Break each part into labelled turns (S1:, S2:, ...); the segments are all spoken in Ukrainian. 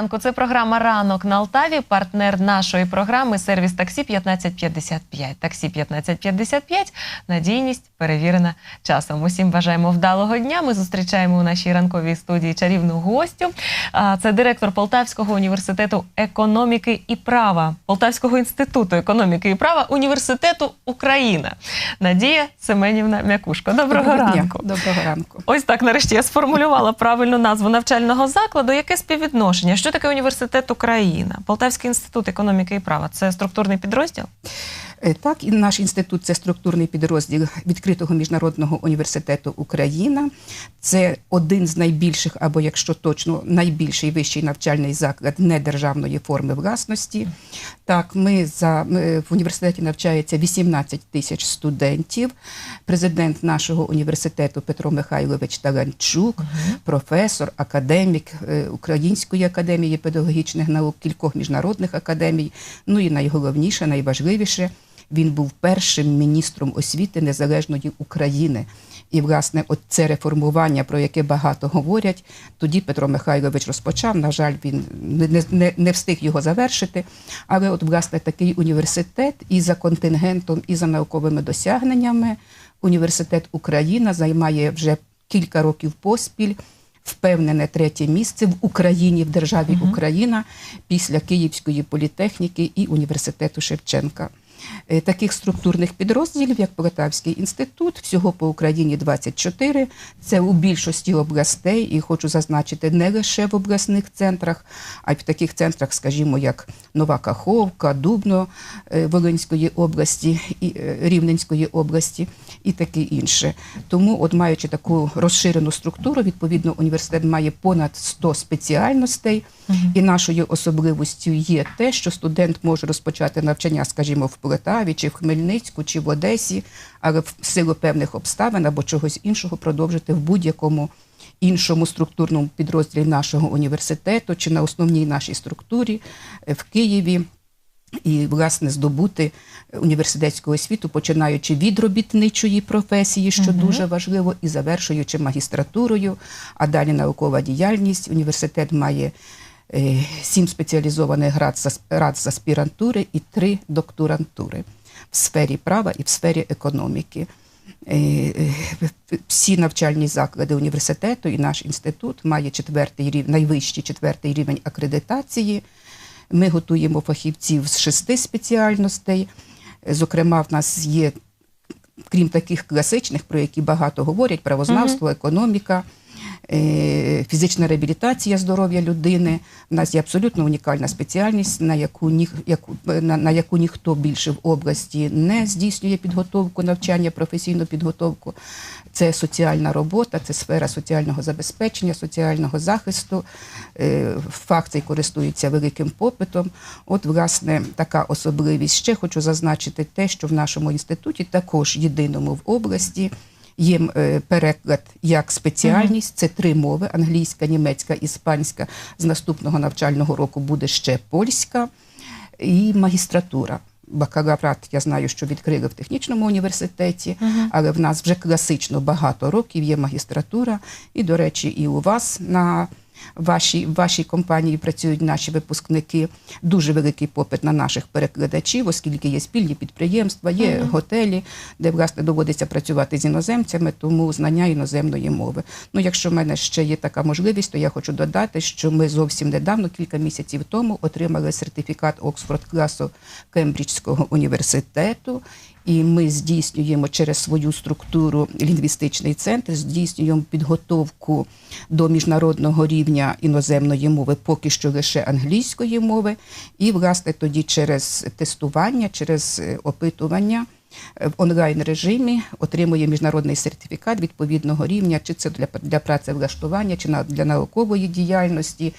S1: ранку. Це програма Ранок на Алтаві. Партнер нашої програми сервіс таксі 1555. Таксі 1555. Надійність перевірена часом. Усім бажаємо вдалого дня. Ми зустрічаємо у нашій ранковій студії чарівну гостю. Це директор Полтавського університету економіки і права, Полтавського інституту економіки і права університету Україна. Надія Семенівна Мякушко. Доброго,
S2: Доброго дня.
S1: ранку.
S2: Доброго ранку.
S1: Ось так нарешті я сформулювала правильну назву навчального закладу. Яке співвідношення? Що таке університет Україна? Полтавський інститут економіки і права це структурний підрозділ?
S2: Е, Так, і наш інститут це структурний підрозділ відкритого міжнародного університету Україна. Це один з найбільших, або якщо точно найбільший вищий навчальний заклад недержавної форми власності. Так, ми за в університеті навчається 18 тисяч студентів. Президент нашого університету Петро Михайлович Таранчук, професор, академік е, Української академії педагогічних наук, кількох міжнародних академій. Ну і найголовніше, найважливіше, він був першим міністром освіти незалежної України. І, власне, от це реформування, про яке багато говорять, тоді Петро Михайлович розпочав. На жаль, він не, не, не встиг його завершити. Але, от, власне, такий університет і за контингентом, і за науковими досягненнями університет Україна займає вже кілька років поспіль. Впевнене третє місце в Україні, в державі Україна після Київської політехніки і університету Шевченка. Е, Таких структурних підрозділів, як Полтавський інститут, всього по Україні 24. Це у більшості областей, і хочу зазначити не лише в обласних центрах, а й в таких центрах, скажімо, як Нова Каховка, Дубно е, Волинської області е, Рівненської області і таке інше. Тому, от маючи таку розширену структуру, відповідно, університет має понад 100 спеціальностей, і нашою особливістю є те, що студент може розпочати навчання, скажімо, в Полтаві, чи в Хмельницьку, чи в Одесі, але в силу певних обставин або чогось іншого продовжити в будь-якому іншому структурному підрозділі нашого університету чи на основній нашій структурі е, в Києві. І, власне, здобути університетську освіту, починаючи від робітничої професії, що дуже важливо, і завершуючи магістратурою, а далі наукова діяльність. Університет має сім спеціалізованих рад з аспірантури і три докторантури в сфері права і в сфері економіки. Е, е, Всі навчальні заклади університету і наш інститут має четвертий рівень, найвищий четвертий рівень акредитації. Ми готуємо фахівців з шести спеціальностей. Зокрема, в нас є, крім таких класичних, про які багато говорять: правознавство, економіка, е, фізична реабілітація здоров'я людини. У нас є абсолютно унікальна спеціальність, на яку, ні, яку, на, на яку ніхто більше в області не здійснює підготовку, навчання, професійну підготовку. Це соціальна робота, це сфера соціального забезпечення, соціального захисту. Е, Фах цей користується великим попитом. От, власне, така особливість. Ще хочу зазначити те, що в нашому інституті, також єдиному в області, є е, переклад як спеціальність. Це три мови: англійська, німецька, іспанська. З наступного навчального року буде ще польська і магістратура. Бакалаврат, я знаю, що відкрили в технічному університеті, але в нас вже класично багато років є магістратура. І, до речі, і у вас на вашій, в вашій компанії працюють наші випускники. Дуже великий попит на наших перекладачів, оскільки є спільні підприємства, є готелі, де власне доводиться працювати з іноземцями, тому знання іноземної мови. Ну, якщо в мене ще є така можливість, то я хочу додати, що ми зовсім недавно, кілька місяців тому, отримали сертифікат Оксфорд класу Кембриджського університету. І ми здійснюємо через свою структуру лінгвістичний центр, здійснюємо підготовку до міжнародного рівня іноземної мови, поки що лише англійської мови. І, власне, тоді через тестування, через е, опитування в онлайн режимі отримує міжнародний сертифікат відповідного рівня, чи це для, для працевлаштування, чи на, для наукової діяльності,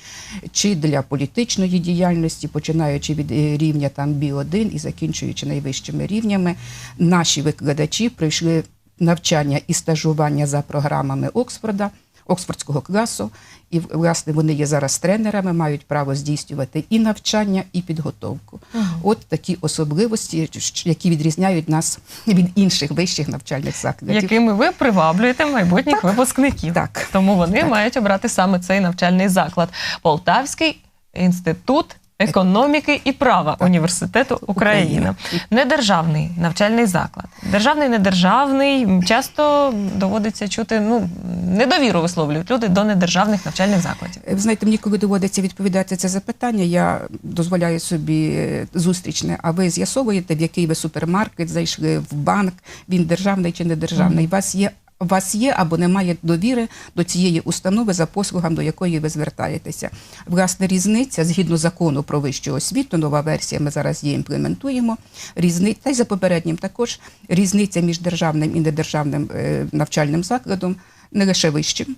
S2: чи для політичної діяльності, починаючи від е, рівня там B1 і закінчуючи найвищими рівнями. Наші викладачі пройшли навчання і стажування за програмами Оксфорда. Оксфордського класу, і власне вони є зараз тренерами, мають право здійснювати і навчання, і підготовку. От такі особливості, які відрізняють нас від інших вищих навчальних закладів.
S1: якими ви приваблюєте майбутніх випускників.
S2: Так.
S1: Тому вони
S2: Так.
S1: мають обрати саме цей навчальний заклад. Полтавський інститут. Економіки і права університету Україна, недержавний навчальний заклад, державний, недержавний. Часто доводиться чути ну недовіру висловлюють люди до недержавних навчальних закладів.
S2: Ви знаєте, мені коли доводиться відповідати це запитання, я дозволяю собі зустрічне. А ви з'ясовуєте, в який ви супермаркет зайшли в банк, він державний чи не державний. У вас є. У вас є або немає довіри до цієї установи за послугам, до якої ви звертаєтеся. Власне, різниця згідно закону про вищу освіту, нова версія, ми зараз її імплементуємо. Різниця, та й за попереднім також різниця між державним і недержавним е, навчальним закладом не лише вищим,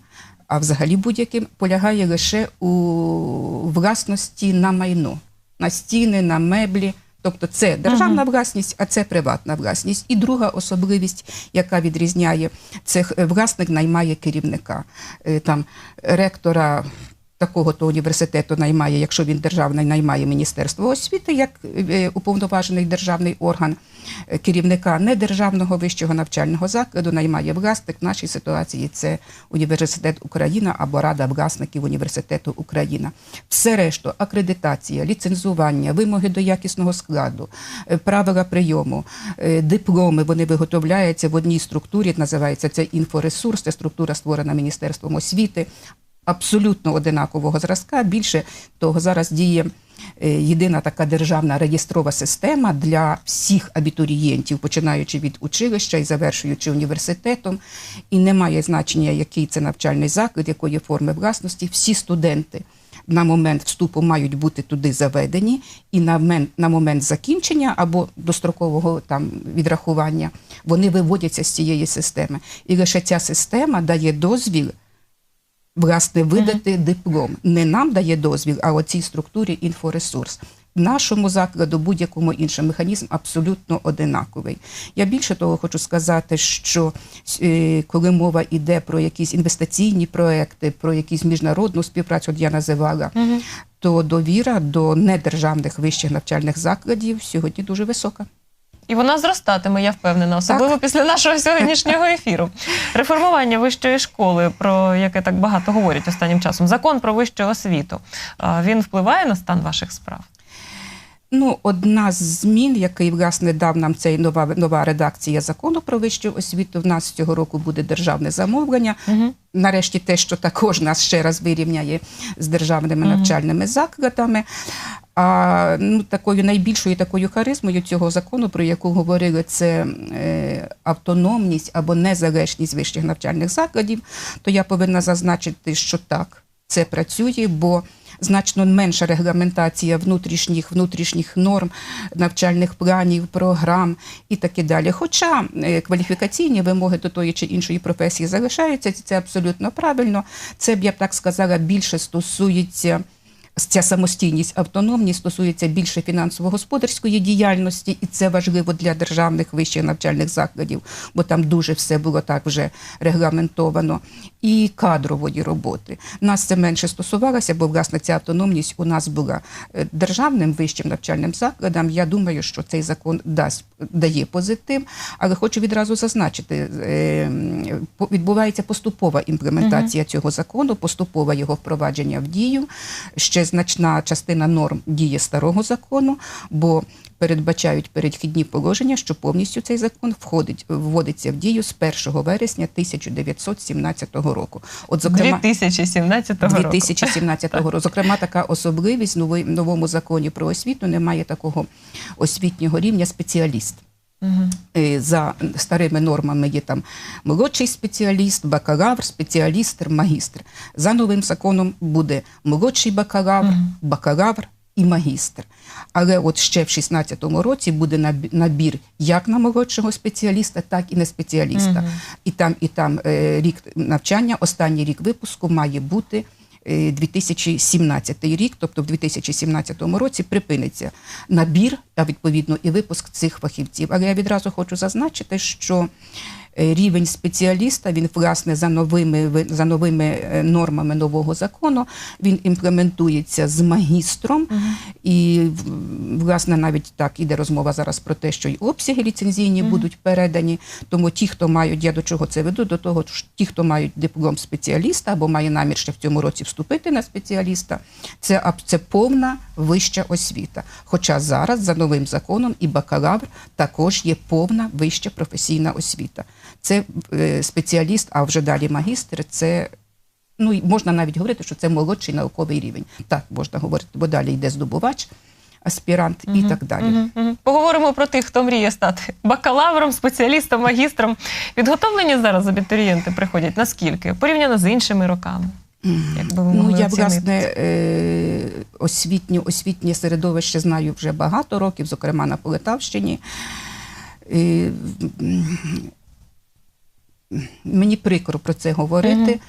S2: а взагалі будь-яким полягає лише у власності на майно, на стіни, на меблі. Тобто це державна власність, а це приватна власність. І друга особливість, яка відрізняє це власник наймає керівника. Е, Там ректора такого то університету наймає, якщо він державний, наймає Міністерство освіти як е, уповноважений державний орган Е, керівника недержавного вищого навчального закладу наймає власник. В нашій ситуації це університет Україна або Рада власників університету Україна. Все решту акредитація, ліцензування, вимоги до якісного складу, е, правила прийому, дипломи вони виготовляються в одній структурі. Називається це інфоресурс. Це структура створена Міністерством освіти. Абсолютно одинакового зразка. Більше того, зараз діє е, єдина така державна реєстрова система для всіх абітурієнтів, починаючи від училища і завершуючи університетом. І немає значення, який це навчальний заклад, якої форми власності. Всі студенти на момент вступу мають бути туди заведені, і на момент, на момент закінчення або дострокового там відрахування вони виводяться з цієї системи. І лише ця система дає дозвіл власне видати диплом. Не нам дає дозвіл, а оцій структурі інфоресурс. В нашому закладу будь-якому іншому механізм абсолютно одинаковий. Я більше того хочу сказати, що е, коли мова йде про якісь інвестиційні проекти, про якісь міжнародну співпрацю, от я називала, то довіра до недержавних вищих навчальних закладів сьогодні дуже висока.
S1: І вона зростатиме, я впевнена, особливо після нашого сьогоднішнього ефіру. Реформування вищої школи, про яке так багато говорять останнім часом, закон про вищу освіту. а, Він впливає на стан ваших справ?
S2: Ну, одна з змін, який власне дав нам цей нова нова редакція закону про вищу освіту. В нас цього року буде державне замовлення.
S1: Угу.
S2: Нарешті те, що також нас ще раз вирівняє з державними
S1: Мгм.
S2: навчальними закладами. А ну, такою найбільшою такою харизмою цього закону, про яку говорили, це е, автономність або незалежність вищих навчальних закладів, то я повинна зазначити, що так, це працює, бо значно менша регламентація внутрішніх внутрішніх норм, навчальних планів, програм і таке далі. Хоча е, кваліфікаційні вимоги до тої чи іншої професії залишаються, це абсолютно правильно. Це б я б так сказала, більше стосується. Ця самостійність, автономність стосується більше фінансово-господарської діяльності, і це важливо для державних вищих навчальних закладів, бо там дуже все було так вже регламентовано, і кадрової роботи. Нас це менше стосувалося, бо власне ця автономність у нас була Е, державним вищим навчальним закладам. Я думаю, що цей закон дасть дає позитив, але хочу відразу зазначити, е, відбувається поступова імплементація цього закону, поступове його впровадження в дію. Ще значна частина норм діє старого закону, бо передбачають перехідні положення, що повністю цей закон входить вводиться в дію з 1 вересня 1917 року. От зокрема
S1: 2017 року.
S2: 2017 року. Зокрема, така особливість в новому законі про освіту немає такого освітнього рівня спеціаліст. Е, За старими нормами є там молодший спеціаліст, бакалавр, спеціаліст, магістр. За новим законом буде молодший бакалавр,
S1: Мгм.
S2: бакалавр і магістр. Але от ще в 16-му році буде набі- набір як на молодшого спеціаліста, так і на спеціаліста.
S1: Мгм.
S2: І там, і там е, рік навчання, останній рік випуску має бути. Е, 2017 рік, тобто в 2017 році припиниться набір, а відповідно і випуск цих фахівців. Але я відразу хочу зазначити, що Е, Рівень спеціаліста він власне за новими ви- за новими е, нормами нового закону він імплементується з магістром, і власне навіть так іде розмова зараз про те, що й обсяги ліцензійні будуть передані. Тому ті, хто мають, я до чого це веду, до того що ті, хто мають диплом спеціаліста або має намір ще в цьому році вступити на спеціаліста, це це повна вища освіта. Хоча зараз за новим законом і бакалавр також є повна вища професійна освіта. Це е, спеціаліст, а вже далі магістр. Це ну можна навіть говорити, що це молодший науковий рівень. Так можна говорити, бо далі йде здобувач, аспірант і так далі.
S1: Мгм, мгм. Поговоримо про тих, хто мріє стати бакалавром, спеціалістом, магістром. Підготовлені зараз абітурієнти приходять наскільки? Порівняно з іншими роками. Якби ви
S2: Ну, я власне е, освітнє, освітнє середовище знаю вже багато років, зокрема на Полетавщині. Е, Мені прикро про це говорити,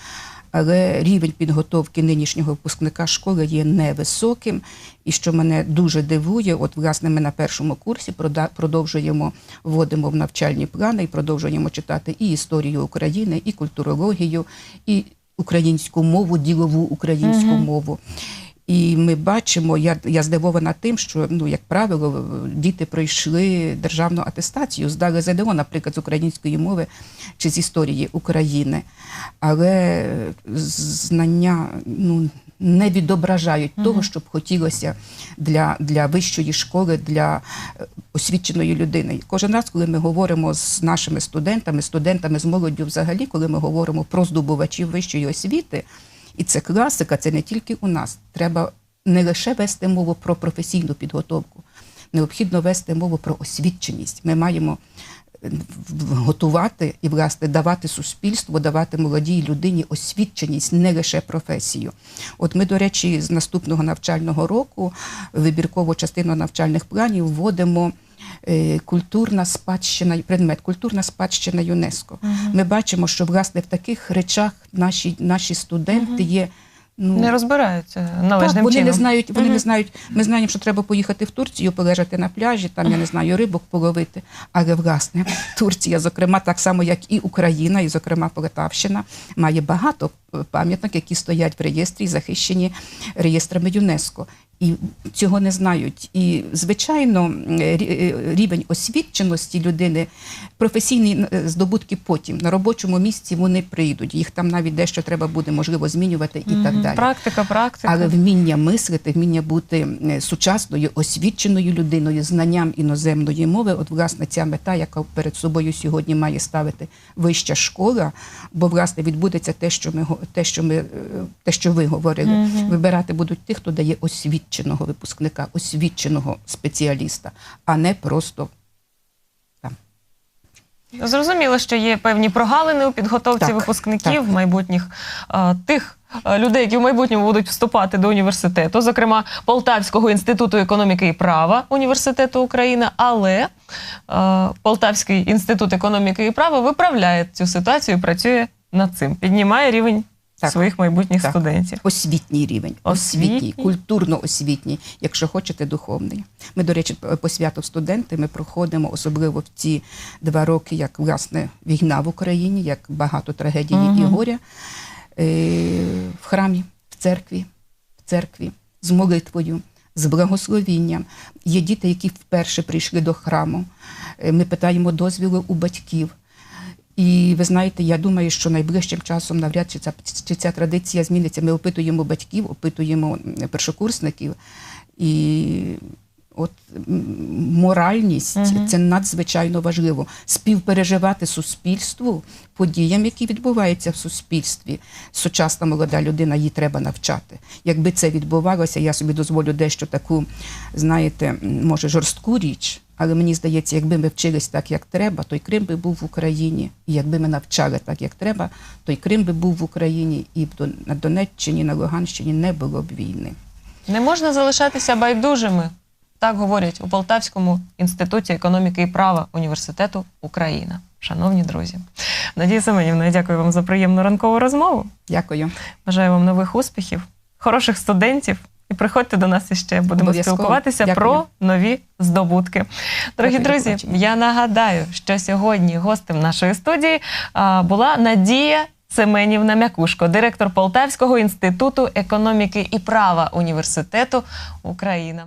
S2: але рівень підготовки нинішнього випускника школи є невисоким. І що мене дуже дивує, от власне ми на першому курсі продовжуємо вводимо в навчальні плани і продовжуємо читати і історію України, і культурологію, і українську мову, ділову українську мову. І ми бачимо, я, я здивована тим, що ну, як правило, діти пройшли державну атестацію, здали ЗДО, наприклад, з української мови чи з історії України. Але знання ну, не відображають того, що б хотілося для, для вищої школи, для е, освіченої людини. Кожен раз, коли ми говоримо з нашими студентами, студентами з молоддю взагалі, коли ми говоримо про здобувачів вищої освіти, і це класика, це не тільки у нас. Треба не лише вести мову про професійну підготовку, необхідно вести мову про освіченість. Ми маємо е, готувати і власне давати суспільству, давати молодій людині освіченість, не лише професію. От ми, до речі, з наступного навчального року вибіркову частину навчальних планів вводимо. Е, Культурна спадщина, предмет культурна спадщина ЮНЕСКО. Ми бачимо, що власне в таких речах наші, наші студенти є ну,
S1: Не розбираються належним
S2: так, вони
S1: чином.
S2: не знають, вони
S1: Мгм.
S2: не знають. Ми знаємо, що треба поїхати в Турцію, полежати на пляжі, там я не знаю, рибок половити. Але власне Турція, зокрема, так само як і Україна, і зокрема Полтавщина, має багато е, пам'яток, які стоять в реєстрі, захищені реєстрами ЮНЕСКо. І цього не знають. І, звичайно, е, рі- рівень освіченості людини, професійні е, здобутки потім на робочому місці вони прийдуть. Їх там навіть дещо треба буде можливо змінювати і так далі.
S1: Практика, практика.
S2: Але вміння мислити, вміння бути е, сучасною, освіченою людиною, знанням іноземної мови, от власне ця мета, яка перед собою сьогодні має ставити вища школа, бо власне відбудеться те, що ми те, що ми те, що ви говорили. Вибирати будуть тих, хто дає освіченого випускника, освіченого спеціаліста, а не просто там.
S1: Зрозуміло, що є певні прогалини у підготовці
S2: Так,
S1: випускників
S2: так.
S1: майбутніх а, тих людей, які в майбутньому будуть вступати до університету, зокрема Полтавського інституту економіки і права університету України. Але а, Полтавський інститут економіки і права виправляє цю ситуацію, і працює над цим, піднімає рівень
S2: Так.
S1: своїх майбутніх
S2: Так.
S1: студентів.
S2: Освітній рівень, освітній,
S1: Освітній.
S2: культурно-освітній, якщо хочете, духовний. Ми, до речі, по святу студенти ми проходимо, особливо в ці два роки, як власне війна в Україні, як багато трагедії
S1: Мгм.
S2: і горя е, в храмі, в церкві, в церкві з молитвою. З благословінням. Є діти, які вперше прийшли до храму. Е, Ми питаємо дозвілу у батьків. І ви знаєте, я думаю, що найближчим часом навряд чи ця, чи ця традиція зміниться. Ми опитуємо батьків, опитуємо першокурсників. І от моральність
S1: Мгм.
S2: це надзвичайно важливо. Співпереживати суспільству, подіям, які відбуваються в суспільстві. Сучасна молода людина, її треба навчати. Якби це відбувалося, я собі дозволю дещо таку, знаєте, може, жорстку річ. Але мені здається, якби ми вчились так, як треба, той Крим би був в Україні. І якби ми навчали так, як треба, той Крим би був в Україні, і на Донеччині, на Луганщині не було б війни.
S1: Не можна залишатися байдужими. Так говорять у Полтавському інституті економіки і права університету Україна. Шановні друзі, Надія Семенівна, я дякую вам за приємну ранкову розмову.
S2: Дякую.
S1: Бажаю вам нових успіхів, хороших студентів і приходьте до нас іще. Будемо спілкуватися
S2: Дякую.
S1: про нові здобутки. Дорогі
S2: Дякую,
S1: друзі, я нагадаю, що сьогодні гостем нашої студії була Надія. Семенівна Мякушко, директор Полтавського інституту економіки і права університету Україна.